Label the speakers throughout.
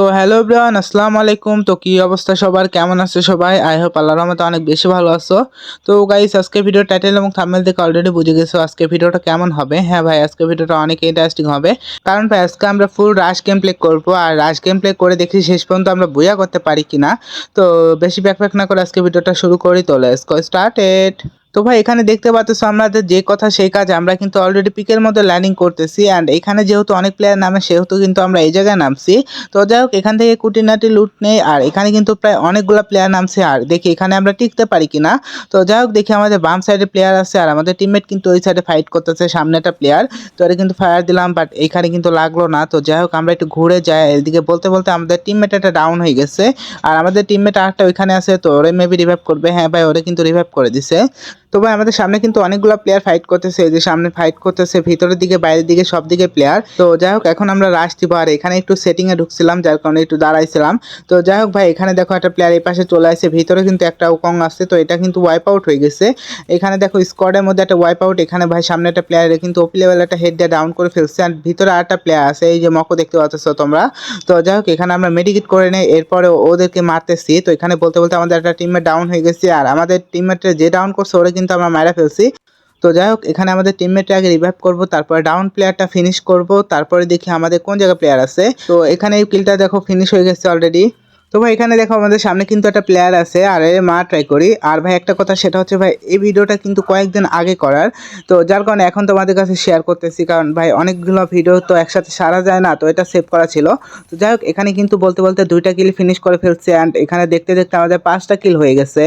Speaker 1: তো hello bran আসসালামু আলাইকুম। তো কী অবস্থা সবার? কেমন আছে সবাই? আই হোপ আল্লাহর রহমতে অনেক বেশি ভালো আছো। তো গাইস আজকে ভিডিও টাইটেল এবং থাম্বনেল দেখে অলরেডি বুঝে গেছো আজকে ভিডিওটা কেমন হবে। হ্যাঁ ভাই, আজকে ভিডিওটা অনেক ইন্টারেস্টিং হবে। কারণ ভাই, আজকে আমরা ফুল রাশ গেম প্লে করব। আর রাশ গেম প্লে করে দেখি শেষ পর্যন্ত আমরা বুয়া করতে পারি কিনা। তো বেশি ব্যাক ব্যাক না করে আজকে ভিডিওটা শুরু করি। তো লেটস গো স্টার্টেড তো ভাই, এখানে দেখতে পাচ্ছ আমাদের যে কথা, সেই কাজ আমরা কিন্তু অলরেডি পিকের মধ্যে ল্যান্ডিং করতেছি। অ্যান্ড এখানে যেহেতু অনেক প্লেয়ার নামে, সেহেতু কিন্তু আমরা এই জায়গায় নামছি। তো যাই হোক, এখান থেকে কুটিনাটি লুট নেই। আর এখানে কিন্তু প্রায় অনেকগুলো প্লেয়ার নামছে। আর দেখি, এখানে আমরা টিকতে পারি কিনা? তো যাই হোক, দেখি আমাদের বাম সাইডে প্লেয়ার আছে। আর আমাদের টিমমেট কিন্তু ওই সাইডে ফাইট করতেছে, সামনে একটা প্লেয়ার তো এটা কিন্তু ফায়ার দিলাম বাট এখানে কিন্তু লাগল না। তো যাই হোক, আমরা একটু ঘুরে যাই। এদিকে বলতে বলতে আমাদের টিমমেট একটা ডাউন হয়ে গেছে। আর আমাদের টিমমেট আরেকটা ওইখানে আছে, তো ওরে মেবি রিভাইভ করবে। হ্যাঁ ভাই, ওরে কিন্তু রিভাইভ করে দিছে। তো ভাই, আমাদের সামনে কিন্তু অনেকগুলো প্লেয়ার ফাইট করতেছে যে সামনে ফাইট করতেছে, ভিতরের দিকে, বাইরের দিকে সব দিকে প্লেয়ার তো যাই হোক, এখন আমরা রাশ দিব। আর এখানে একটু সেটিং এ ঢুকছিলাম, যার কারণে একটু দাঁড়াইছিলাম। তো যাই হোক ভাই, এখানে দেখো একটা প্লেয়ার এই পাশে চলে আসছে ভিতরে কিন্তু একটা উকং আসছে তো এটা কিন্তু ওয়াইপ আউট হয়ে গেছে। এখানে দেখো স্কোয়াডের মধ্যে একটা ওয়াইপ আউট এখানে ভাই সামনে একটা প্লেয়ার কিন্তু ওপি লেভেল একটা হেড দিয়ে ডাউন করে ফেলছে, আর ভিতরে আর একটা প্লেয়ার আছে, এই যে মকো দেখতে পাচ্ছ তোমরা। তো যাই হোক, এখানে আমরা মেডিকেট করে নেই, এরপরে ওদেরকে মারতেছি। তো এখানে বলতে বলতে আমাদের একটা টিমমেট ডাউন হয়ে গেছে, আর আমাদের টিমমেটটা যে ডাউন করছে, ওরা কিন্তু আমরা মারা ফেলছি। তো যাই হোক এখানে আমাদের টিমমেটটা আগে রিভাইভ করব, তারপরে ডাউন প্লেয়ারটা ফিনিশ করব, তারপরে দেখি আমাদের কোন জায়গায় প্লেয়ার আছে। তো এখানে এই কিলটা দেখো ফিনিশ হয়ে গেছে অলরেডি তো ভাই, এখানে দেখো আমাদের সামনে কিন্তু একটা প্লেয়ার আছে, আর এর মা ট্রাই করি। আর ভাই, একটা কথা, সেটা হচ্ছে ভাই, এই ভিডিওটা কিন্তু কয়েকদিন আগে করার। তো যার কারণে এখন তোমাদের কাছে শেয়ার করতেছি, কারণ ভাই, অনেকগুলো ভিডিও তো একসাথে সারা যায় না, তো এটা সেভ করা ছিল। তো যাই হোক এখানে কিন্তু বলতে বলতে দুইটা কিল ফিনিশ করে ফেলছে অ্যান্ড এখানে দেখতে দেখতে আমাদের পাঁচটা কিল হয়ে গেছে।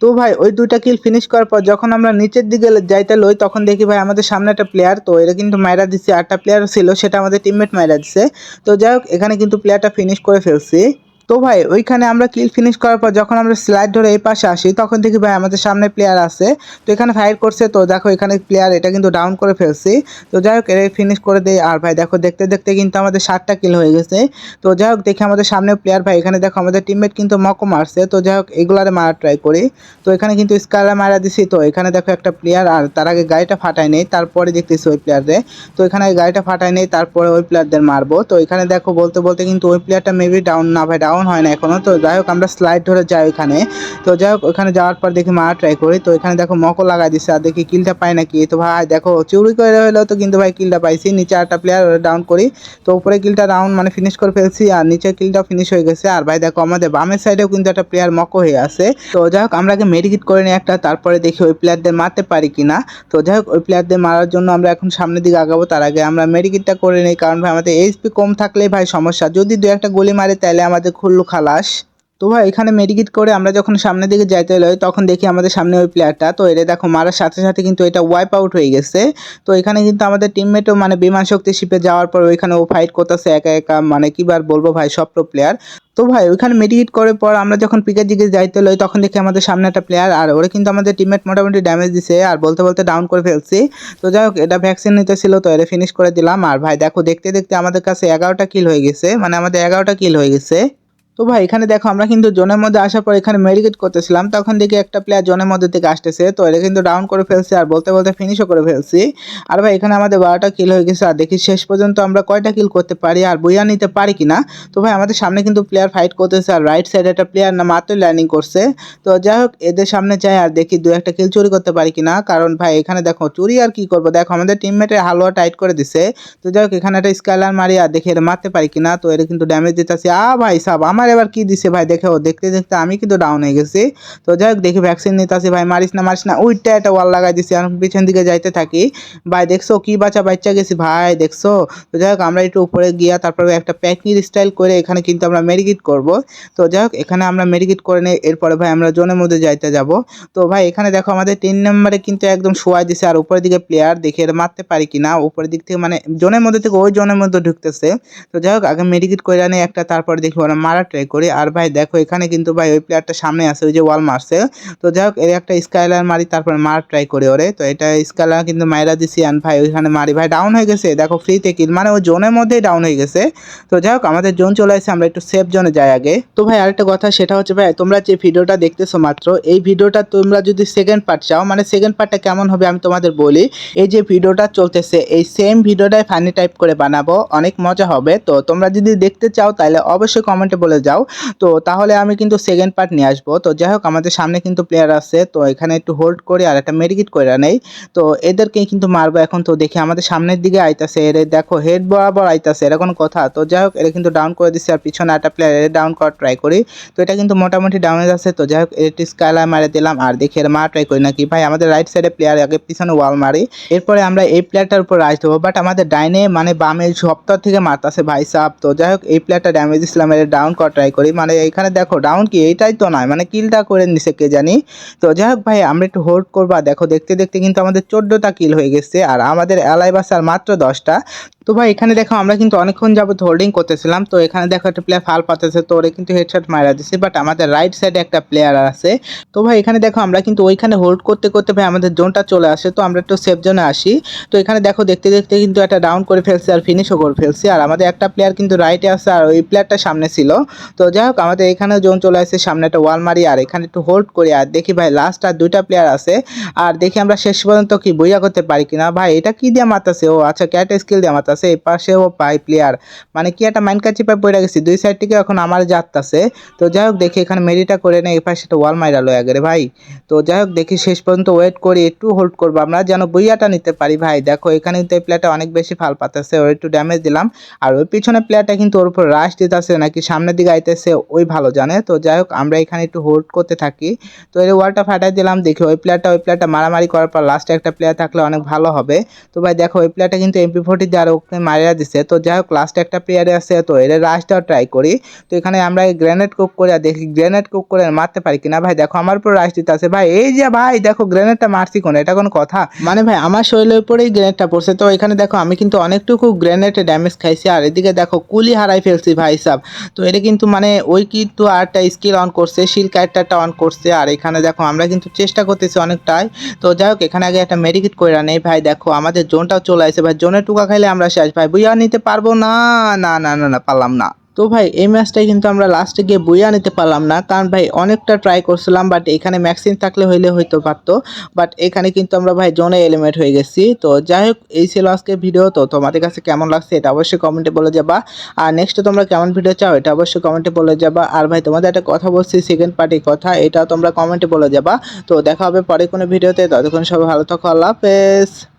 Speaker 1: তো ভাই, ওই দুইটা কিল ফিনিশ করার পর যখন আমরা নিচের দিকে যাইতে লই, তখন দেখি ভাই আমাদের সামনে একটা প্লেয়ার তো এটা কিন্তু মাইরা দিচ্ছে আটটা প্লেয়ার ছিল, সেটা আমাদের টিমমেট মাইরা দিছে। তো যাই হোক, এখানে কিন্তু প্লেয়ারটা ফিনিশ করে ফেলছি। তো ভাই, ওইখানে আমরা কিল ফিনিশ করার পর যখন আমরা স্লাইড ধরে এই পাশে আসি, তখন দেখি ভাই আমাদের সামনে প্লেয়ার আছে। তো এখানে ফায়ার করছে, তো দেখো এখানে প্লেয়ার এটা কিন্তু ডাউন করে ফেলছি। তো যাই হোক এটা ফিনিশ করে দেই। আর ভাই, দেখো, দেখতে দেখতে কিন্তু আমাদের ষাটটা কিল হয়ে গেছে। তো যাই হোক, দেখি আমাদের সামনে প্লেয়ার ভাই, এখানে দেখো আমাদের টিমমেট কিন্তু মকো মারছে। তো যাই হোক, এগুলারে মারা ট্রাই করি। তো এখানে কিন্তু স্কারা মারা দিছি। তো এখানে দেখো একটা প্লেয়ার আর তার আগে গাড়িটা ফাটাই নেই, তারপরে দেখতেছি ওই প্লেয়ারে তো এখানে গাড়িটা ফাটাই নেই, তারপরে ওই প্লেয়ারদের মারবো। তো এখানে দেখো, বলতে বলতে কিন্তু ওই প্লেয়ারটা মেবি ডাউন না ভাই ডাউন হয় না এখনও তো যাই হোক, আমরা স্লাইড ধরে যাই ওইখানে। তো যাই হোক ওখানে যাওয়ার পর দেখি মারা ট্রাই করি। তো এখানে দেখো মকো লাগাই দিচ্ছে আর দেখি কিলটা পাই নাকি। তো ভাই, দেখো চুরি করে হলেও তো কিন্তু ভাই কিলটা পাইছি। নিচে একটা প্লেয়ার ডাউন করি। তো উপরে কিলটা ডাউন মানে ফিনিশ করে ফেলছি আর নিচে কিলটা ফিনিশ হয়ে গেছে। আর ভাই দেখো আমাদের বামের সাইডেও কিন্তু একটা প্লেয়ার মকো হয়ে আছে। তো যাই হোক, আমরা আগে মেডিকেট করে নিই একটা, তারপরে দেখি ওই প্লেয়ারদের মারতে পারি কিনা। তো যাই হোক, ওই প্লেয়ারদের মারার জন্য আমরা এখন সামনের দিকে আগাবো। তার আগে আমরা মেডিকেটটা করে নিই। কারণ ভাই, আমাদের এইচপি কম থাকলেই ভাই সমস্যা। যদি দু একটা গুলি মারে, তাহলে আমাদের খুল্লু খালাস। তো ভাই, এখানে মেডিকেট করে আমরা যখন সামনের দিকে যাইতে লই তখন দেখি আমাদের সামনে ওই প্লেয়ারটা তো এটা দেখো, মারার সাথে সাথে কিন্তু এটা ওয়াইপ আউট হয়ে গেছে। তো এখানে কিন্তু আমাদের টিমমেটও মানে বিমান শক্তি শিপে যাওয়ার পর ওইখানে ও ফাইট করতেছে একা একা। মানে কিবার বলব ভাই সব প্লেয়ার তো ভাই, ওইখানে মেডিকেট করার পর আমরা যখন পিকের দিকে যাইতে লই তখন দেখি আমাদের সামনে একটা প্লেয়ার আর ওরা কিন্তু আমাদের টিমমেট মোটামুটি ড্যামেজ দিছে। আর বলতে বলতে ডাউন করে ফেলছি। তো যাই হোক, এটা ভ্যাকসিন নিতে ছিল তো এটা ফিনিশ করে দিলাম। আর ভাই, দেখো, দেখতে দেখতে আমাদের কাছে এগারোটা কিল হয়ে গেছে। মানে আমাদের এগারোটা কিল হয়ে গেছে। তো ভাই, এখানে দেখো, আমরা কিন্তু জোনের মধ্যে আসার পর এখানে মেডিকেট করতেছিলাম। তখন দেখি একটা প্লেয়ার জোনের মধ্যে থেকে আসতেছে। তো এটা কিন্তু ডাউন করে ফেলছে আর বলতে বলতে ফিনিশও করে ফেলছি। আর ভাই, এখানে আমাদের বারোটা কিল হয়ে গেছে আর দেখি শেষ পর্যন্ত আমরা কয়টা কিল করতে পারি আর বইয়া নিতে পারি কিনা। তো ভাই, আমাদের সামনে কিন্তু প্লেয়ার ফাইট করতেছে আর রাইট সাইডে একটা প্লেয়ার না, মাত্র ল্যান্ডিং করছে। তো যাই হোক, এদের সামনে যাই আর দেখি দু একটা কিল চুরি করতে পারি কিনা। কারণ ভাই, এখানে দেখো, চুরি আর কি করব? দেখো, আমাদের টিমমেটের হালুয়া টাইট করে দিছে। তো যাই হোক, এখানে একটা স্কাইলার মারি আর দেখি এটা মারতে পারি কিনা। তো এটা কিন্তু ড্যামেজ দিতেছে। আ ভাই সাব, আমার এবার কি দিছে ভাই? দেখো, দেখতে দেখতে আমি কিন্তু ডাউন হয়ে গেছি। তো যাই হোক, দেখি ভ্যাকসিন নিতে আসি। ভাই, মারিস না মারিস না ওইটা একটা ওয়াল লাগাই দিছি। আমি পিছন দিকে যাইতে থাকি। ভাই, দেখছ কি বাচ্চা বাচ্চা গেছি? ভাই, দেখছ? তো যাই হোক, আমরা একটু উপরে গিয়া তারপরে একটা প্যাকিং স্টাইল করে এখানে কিন্তু আমরা মেডিকেট করব। তো যাই হোক, এখানে আমরা মেডিকেট করে নিই এরপরে ভাই, আমরা জোনের মধ্যে যাইতে যাব। তো ভাই, এখানে দেখো, আমাদের তিন নম্বরে কিন্তু একদম শোয়াই দিছে। আর উপরের দিকে প্লেয়ার দেখে এটা মারতে পারি কি না উপরের দিক থেকে মানে জোনের মধ্যে থেকে ওই জোনের মধ্যে ঢুকতেছে। তো যাই হোক, আগে মেডিকেট করে আনি একটা, তারপরে দেখি ওরা মারা ট্রাই করি। আর ভাই, দেখো, এখানে কিন্তু ভাই, ওই প্লেয়ারটা সামনে আছে, ওই যে ওয়াল মারছে। তো যাই হোক, এর একটা স্কাইলার মারি, তারপর মার ট্রাই করি ওরে। তো এটা স্কাইলার কিন্তু মাইরা দিছি অ্যান্ড ভাই, ওইখানে মারি। ভাই ডাউন হয়ে গেছে। দেখো ফ্রিতে কিল মানে ও জোনের মধ্যেই ডাউন হয়ে গেছে। তো যাই হোক, আমাদের জোন চলে আসছে আমরা একটু সেফ জোনে যাই আগে। তো ভাই, আরেকটা কথা, সেটা হচ্ছে ভাই, তোমরা যে ভিডিওটা দেখতেছো মাত্র, এই ভিডিওটা তোমরা যদি সেকেন্ড পার্ট চাও মানে সেকেন্ড পার্টটা কেমন হবে আমি তোমাদের বলি। এই যে ভিডিওটা চলতেছে, এই সেম ভিডিওটাই ফানি টাইপ করে বানাবো, অনেক মজা হবে। তো তোমরা যদি দেখতে চাও, তাহলে অবশ্যই কমেন্টে বলে যাও। তো তাহলে আমি কিন্তু সেকেন্ড পার্ট নিয়ে আসব। তো যাই হোক আমাদের সামনে কিন্তু প্লেয়ার আছে। তো এখানে একটু হোল্ড করে আর একটা মেডিকেট করে নেই। তো এদেরকে কিন্তু মারবো এখন। তো দেখি আমাদের সামনের দিকে আইতাছে। এর দেখো হেড বরাবর আইতাছে। এরা কোনো কথা। তো যাই হোক এরা কিন্তু ডাউন করে দিচ্ছে আর পিছনে একটা প্লেয়ার এর ডাউন করার ট্রাই করি। তো এটা কিন্তু মোটামুটি ডাউনে যাচ্ছে। তো যাই হোক একটি স্কাইলার মারে দিলাম। আর দেখি এর মা ট্রাই করি নাকি। ভাই, আমাদের রাইট সাইডে প্লেয়ার আগে পিছনে ওয়াল মারি। এরপরে আমরা এই প্লেয়ারটার উপর রাইট দেবো। বাট আমাদের ডাইনে মানে বামে সপ্তাহ থেকে মারতাছে ভাই সাপ তো যাই হোক এই প্লেয়ারটা ড্যামেজ ইসলাম এর ডাউন করা ট্রাই করি। মানে এখানে দেখো ডাউন কি? এইটাই তো নয়। মানে কিলটা করে নিছে কে জানি। তো যাই হোক ভাই, আমরা একটু হোল্ড করবা। দেখো, দেখতে দেখতে কিন্তু আমাদের চোদ্দোটা কিল হয়ে গেছে। আর আমাদের এলাই বাসার মাত্র দশটা। তো ভাই, এখানে দেখো, আমরা কিন্তু অনেকক্ষণ যাবত হোল্ডিং করতেছিলাম। তো এখানে দেখো, একটা প্লেয়ার ফাল পাতেছে। তো ওরে কিন্তু হেডশট মারা দিছে। বাট আমাদের রাইট সাইডে একটা প্লেয়ার আছে। তো ভাই, এখানে দেখো, আমরা কিন্তু ওইখানে হোল্ড করতে করতে ভাই, আমাদের জোনটা চলে আসে। তো আমরা একটু সেফ জোনে আসি। তো এখানে দেখো, দেখতে দেখতে কিন্তু একটা ডাউন করে ফেলছি আর ফিনিশও করে ফেলছি। আর আমাদের একটা প্লেয়ার কিন্তু রাইটে আছে। আর ওই প্লেয়ারটা সামনে ছিল। তো যাই হোক, আমাদের এখানে জোন চলে আসে সামনে একটা ওয়াল মারি আর এখানে একটু হোল্ড করি, আর দেখি ভাই লাস্ট আর দুইটা প্লেয়ার আছে, আর দেখি আমরা শেষ পর্যন্ত কি বইয়া করতে পারি কিনা। ভাই, এটা কি দিয়ে মারতাছে? ও আচ্ছা ক্যাট স্কিল দিয়ে মারতাছে? এই পাশেও পাই প্লেয়ার মানে কি একটা মাইন কাচি পাই পড়ে গেছি, দুই সাইড থেকে এখন আমার যাত্তাছে। তো যাই হোক, দেখি এখানে মেরিটা করে নেই, এই পাশে একটা ওয়াল মাইরালো আগে ভাই। তো যাই হোক, দেখি শেষ পর্যন্ত ওয়েট করি, একটু হোল্ড করব আমরা, যেন বইয়াটা নিতে পারি ভাই। দেখো, এখানে কিন্তু এই প্লেয়ারটা অনেক বেশি ফাল পাতাছে, ওর একটু ড্যামেজ দিলাম। আর ওই পিছনে প্লেয়ারটা কিন্তু ওর উপর রাশ দিতেছে, নাকি সামনের দিকে আইতেছে ওই ভালো জানে। তো যাই হোক, আমরা এখানে একটু হোল্ড করতে থাকি। তো এই ওয়ালটা ফাটাই দিলাম, দেখি ওই প্লেয়ারটা ওই প্লেয়ারটা মারামারি করার পর লাস্টে একটা প্লেয়ার থাকলে অনেক ভালো হবে। তো ভাই দেখো, ওই প্লেয়ারটা কিন্তু এমপি ফোর্টি দিয়ে আর ওকে মারিয়া দিছে। তো যাই হোক লাস্টে একটা প্লেয়ারে আছে, তো এর রাশ দেওয়া ট্রাই করি। তো এখানে আমরা গ্রেনেড কুক করে দেখি গ্রেনেড কুক করে মারতে পারি কিনা। ভাই দেখো, আমার উপর রাশ দিতে আছে ভাই, এই যে ভাই, দেখো গ্রেনেডটা মারছি কোন, এটা কোনো কথা? মানে ভাই, আমার শরীরের উপরেই গ্রেনেডটা পড়ছে। তো এখানে দেখো, আমি কিন্তু অনেকটুকু গ্রেনেডে ড্যামেজ খাইছি। আর এদিকে দেখো, কুলি হারাই ফেলছি ভাই সাব। তো এটা কিন্তু মানে ওই কিন্তু আরেকটা স্কিল অন করছে শিল ক্যারেক্টারটা অন করছে, আর এখানে দেখো আমরা কিন্তু চেষ্টা করতেছি অনেকটাই। তো যাই হোক, এখানে আগে একটা মেডিকেট করে নেই। ভাই, দেখো আমাদের জোনটাও চলে আসে ভাই জোনের টুকা খাইলে আমরা শেষ। ভাই, বুইয়া নিতে পারব না? না না না না, পারলাম না। তো ভাই, এই ম্যাচটাই কিন্তু আমরা লাস্টে গিয়ে বইয়া নিতে পারলাম না। কারণ ভাই, অনেকটা ট্রাই করছিলাম বাট এখানে ম্যাক্সিন থাকলে হইলে হয়তো পারতো। বাট এখানে কিন্তু আমরা ভাই, জোনে এলিমেট হয়ে গেছি। তো যাই হোক, এই ছিল আজকে ভিডিও তো তোমাদের কাছে কেমন লাগছে এটা অবশ্যই কমেন্টে বলে যাবা। আর নেক্সট তোমরা কেমন ভিডিও চাও, এটা অবশ্যই কমেন্টে বলে যাবা। আর ভাই, তোমাদের একটা কথা বলছি সেকেন্ড পার্টির কথা এটা তোমরা কমেন্টে বলে যাবা। তো দেখা হবে পরে কোনো ভিডিওতে ততক্ষণ সবাই ভালো থাকো, আল্লাহ হাফেজ।